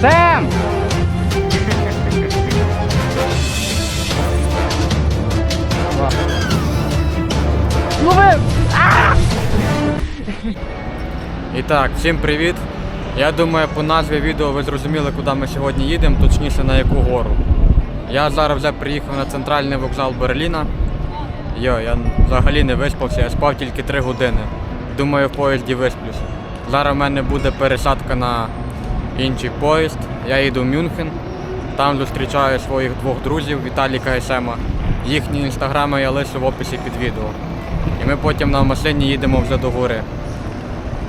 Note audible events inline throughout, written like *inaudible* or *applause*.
Сем! Лови! І так, всім привіт. Я думаю, по назві відео ви зрозуміли, куди ми сьогодні їдемо, точніше на яку гору. Я зараз вже приїхав на центральний вокзал Берліна. Йо, я взагалі не виспався, я спав тільки 3 години. Думаю, в поїзді висплюсь. Зараз в мене буде пересадка на інший поїзд. Я їду в Мюнхен. Там зустрічаю своїх двох друзів Віталіка і Сема. Їхні інстаграми я лишу в описі під відео. І ми потім на машині їдемо вже до гори.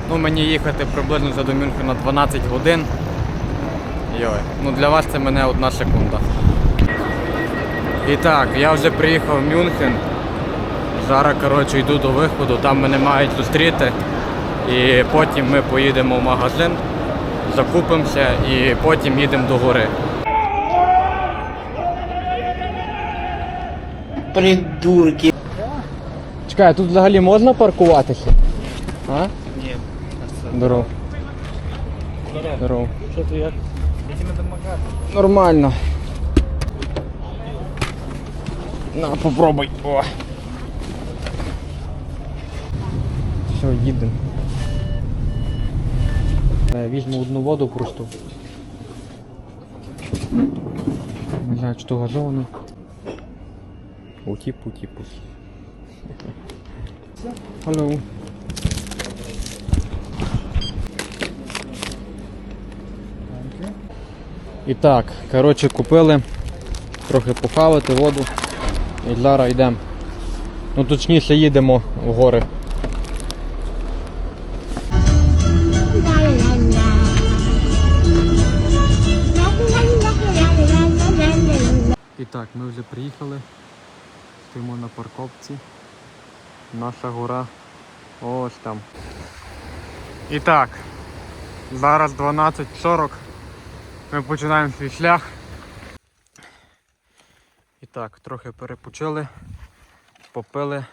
Ну, мені їхати приблизно вже до Мюнхена 12 годин. Йой, ну для вас це мене одна секунда. І так, я вже приїхав в Мюнхен. Зараз, коротше, йду до виходу, там мене мають зустріти. І потім ми поїдемо в магазин, закупимося і потім їдемо до гори. Придурки. Чекай, а тут взагалі можна паркуватися? А? Ні. Здоров. Здоров. Що ти як? Нормально. На, попробуй. О. Все, їдемо. Е, Візьму одну воду просто. Не знаю, чи то газовано. Уті путі пус. Hello. І так, коротше, купили трохи похавати воду. І зараз йдемо. Ну точніше їдемо в гори. Приїхали. Стоїмо на парковці. Наша гора ось там. І так, зараз 12.40. Ми починаємо свій шлях. І так, трохи перепочили, попили,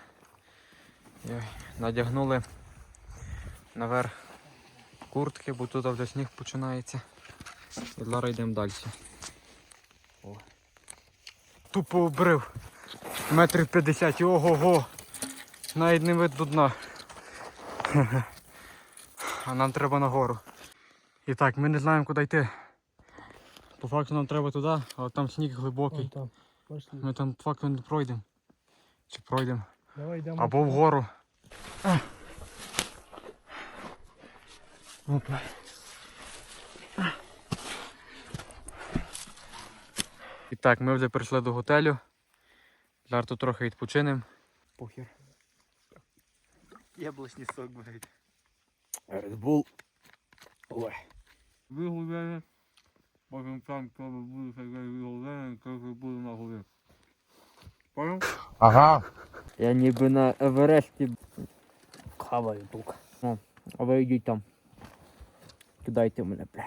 і надягнули наверх куртки, бо тут вже сніг починається. І зараз йдемо далі. О. Тупо обрив. Метрів 50, ого-го. Навіть не видно дна. *laughs* А нам треба нагору. І так, ми не знаємо куди йти. По факту нам треба туди, але там сніг глибокий. там. Ми там по факту не пройдемо. Чи пройдемо. Або вгору. Опа. І так, ми вже прийшли до готелю. Зараз тут трохи відпочинемо. Похер. Яблучний сок буде. Red Bull. Ой. Вигуляє, потім там треба буде таке вигуляє, коли буде на горі. Понял? Ага. Я ніби на Евересті хаваю тук. О, а ви йдіть там. Кидайте мене, бля.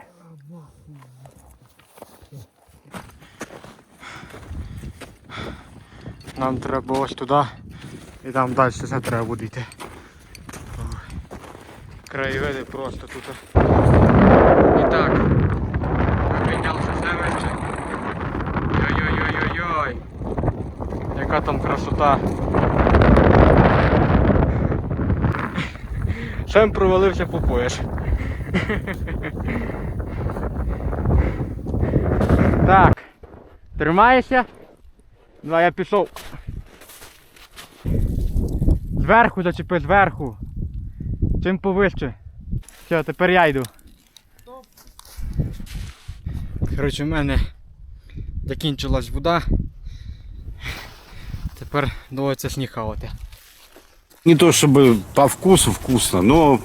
Нам треба ось туди і там далі все треба буде йти. Краєвиди просто тут. І так. Ми піднялися все вище. Йой-йой-йой-йой. Яка там красота. Сам провалився по пояс. Так. Тримаєшся? Ну, а я пішов. Зверху зачепи, зверху. Чим повище. Все, тепер я йду. Коротше, в мене закінчилась вода. Тепер доводиться сніг хавати. Не то чтобы по вкусу вкусно, но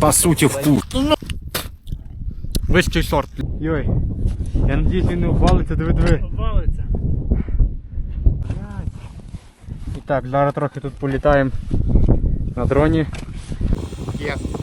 по сути вкус. Вищий сорт. Йой. Я надіюсь він не ухвалиться, диви диви. Валиться. І так, зараз трохи тут політаємо на дроні. Є. Політали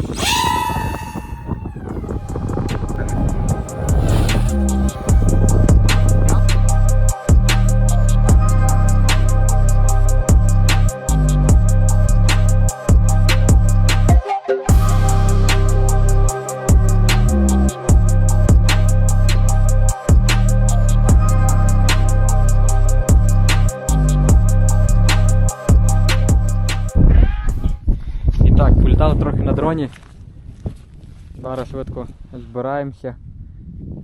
Зараз швидко збираємося.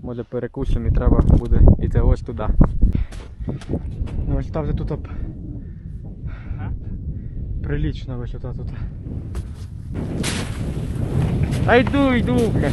Може перекусимо і треба буде йти ось туди. Ну ось там вже тут об... прилічна висота тут. А йду, йду. бля.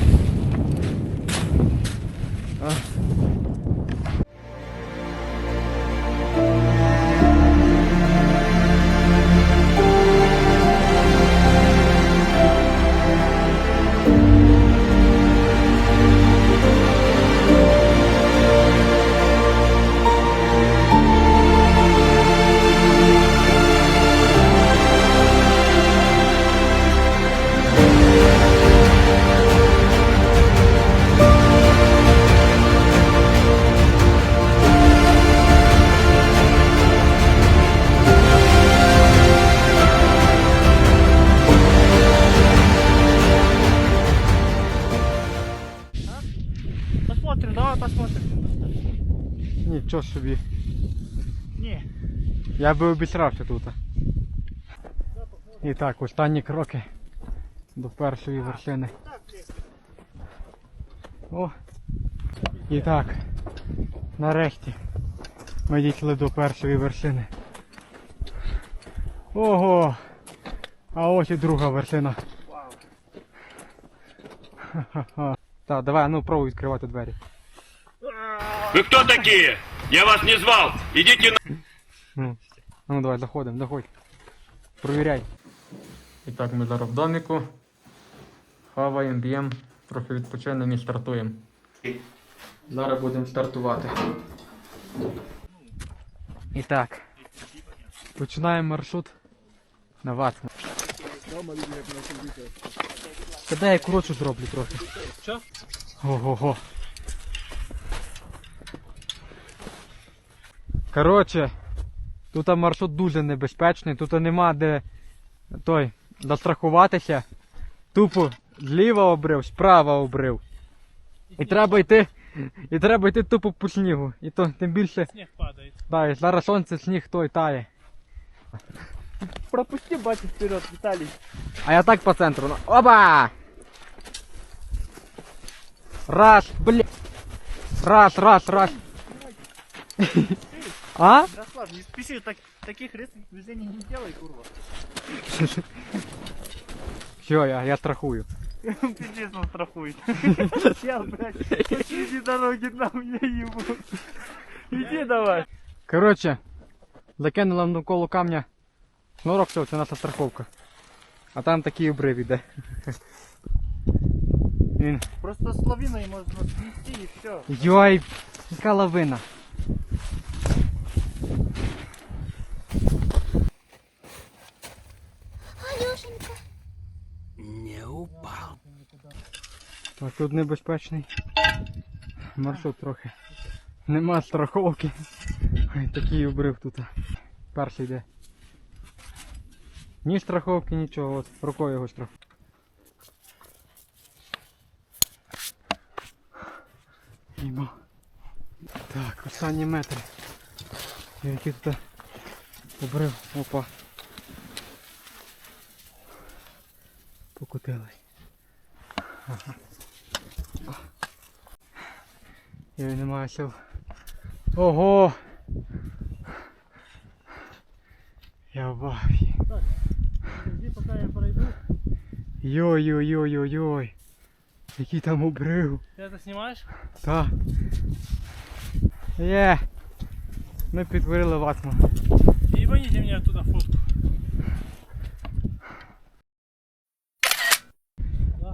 Собі. Не. Я би обісрався тут. І так, останні кроки до першої вершини. О! І так, нарешті ми дійшли до першої вершини. Ого! А ось і друга вершина. Ха-ха-ха. Так, давай, ну пробуй відкривати двері. Вы кто такие? Я вас не звал. Идите на... Ну, ну давай, заходимо, заходь. Провіряй. І так, ми зараз в доміку. Хаваємо, б'ємо, трохи відпочинемо і стартуємо. Зараз будемо стартувати. І так. Починаємо маршрут на Ватму. Та я коротше зроблю трохи. Що? Ого-го. Коротше, тут маршрут дуже небезпечний, тут нема де той застрахуватися. Тупо зліва обрив, справа обрив. І треба йти. І треба йти тупо по снігу. І то тим більше. Снег падает. Да, і зараз сонце сніг той тає. Пропусти, батя, вперед, Виталий. А я так по центру. ну, Оба! Раз, бля. Раз, раз, раз. *laughs* А? Ярослав, не спеши, так, таких резких движений не делай, курва. Все, я, я страхую. Пиздец он страхует. *laughs* Я, блядь, иди дороги нам, я ебу. Иди давай. Коротше, закинула навколо камня шнурок, все, це наша страховка. А там такий обрив іде. Він. Просто с лавиной можно снести и все. Йой, яка лавина. Так, тут небезпечний. Маршрут трохи. Нема страховки. Ой, такий обрив тут. Перший йде. Ні страховки, нічого, от рукою його штраф. Їба. Так, останні метри. Який тут обрив. Опа. Покотилась. Ага. Я не маю сил. Ого! Я в я пройду. Йой-йой-йой-йой-йой. Який там обрив. Ты это снимаешь? Так. Є. Ми підтворили ватму. Ебаните мне оттуда фотку.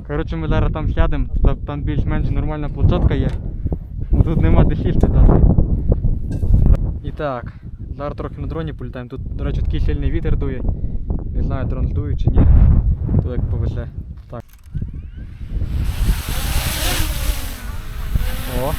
Коротше, ми зараз там сядемо, там, там більш-менш нормальна площадка є. Тут нема де сісти навіть. І так, зараз трохи на дроні політаємо. Тут, до речі, такий сильний вітер дує. Не знаю, дрон здує чи ні. То як повезе. Так. О,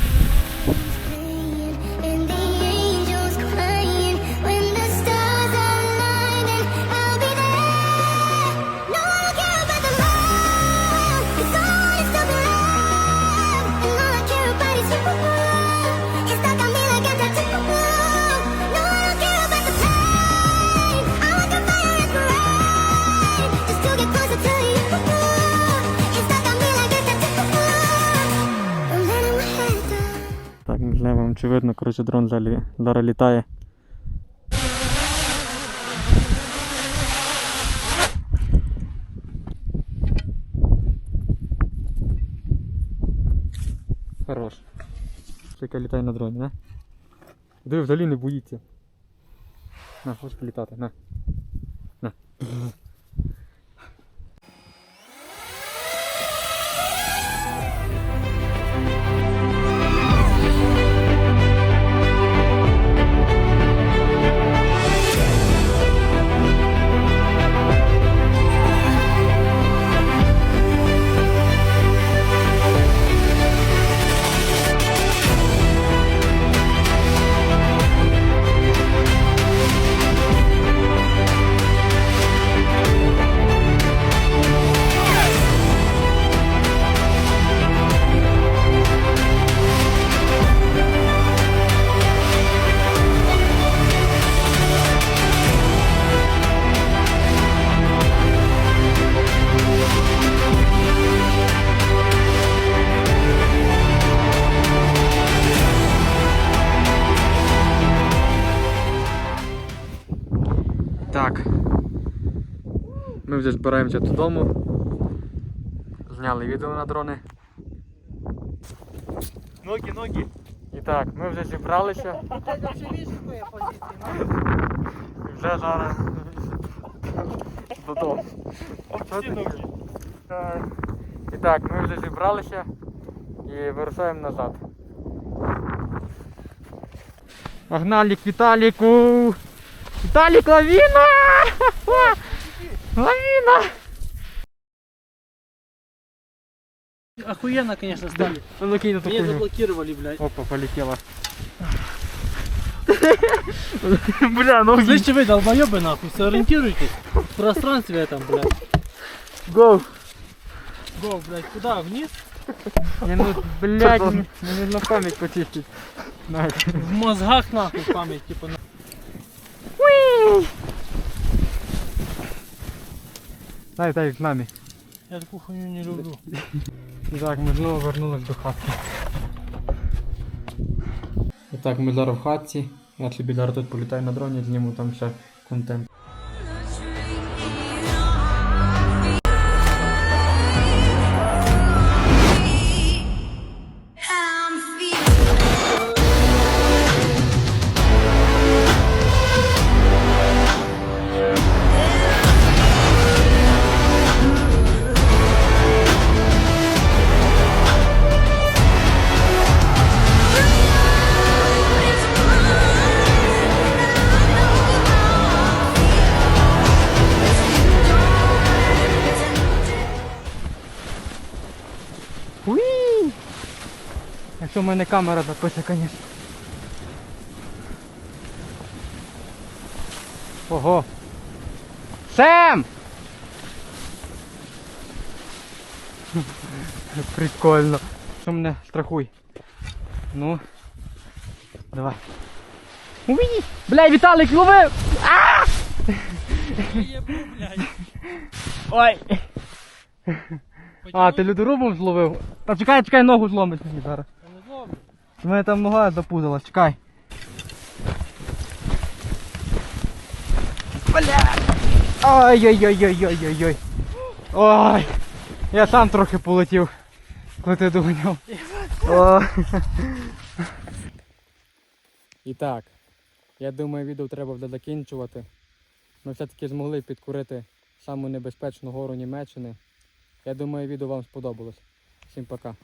чи видно, коротше, дрон зараз, літає. Хорош. Чекай, літай на дроні, на. Диви, взагалі не боїться. На, хочеш політати, на. На. Вже збираємося додому. Зняли відео на дрони. Ноги, ноги. І так, ми вже зібралися. І вже зараз додому. І так, ми вже зібралися і вирушаємо назад. Погнали к Віталіку! Віталік, лавіна! Лавіна! Охуенно, конечно, стали. А ну кинь эту Меня хуйню. заблокировали, блядь. Опа, полетела. *laughs* Бля, ну Слышите вы, долбоебы, нахуй, сориентируйтесь. В пространстве этом, блядь. Гоу! Го, блядь, куда? Вниз? Не, ну, блядь, мне мне нужно память почистить. На. В мозгах, нахуй, память, типа, на... Дай, дай, з нами. Я таку хуйню не люблю. *laughs* Так, ми знову вернулись до хатки. І так, ми зараз в хатці. Я зараз тут політаю на дроні, зніму там ще контент. Мене камера запише, звісно. Ого! Сем! *laughs* Прикольно. Що мене страхуй. Ну. Давай. Уї! Бля, Віталик ловив! А! *laughs* Ой! *laughs* А, ти людорубом зловив? Та чекай, чекай, ногу зломить мені зараз. У мене там нога запузилась, чекай. Бля! Ой-ой-ой-ой-ой-ой-ой. Ой! Я сам трохи полетів, коли ти доганяв. О. І так, я думаю, відео треба буде закінчувати. Ми все-таки змогли підкурити саму небезпечну гору Німеччини. Я думаю, відео вам сподобалось. Всім пока.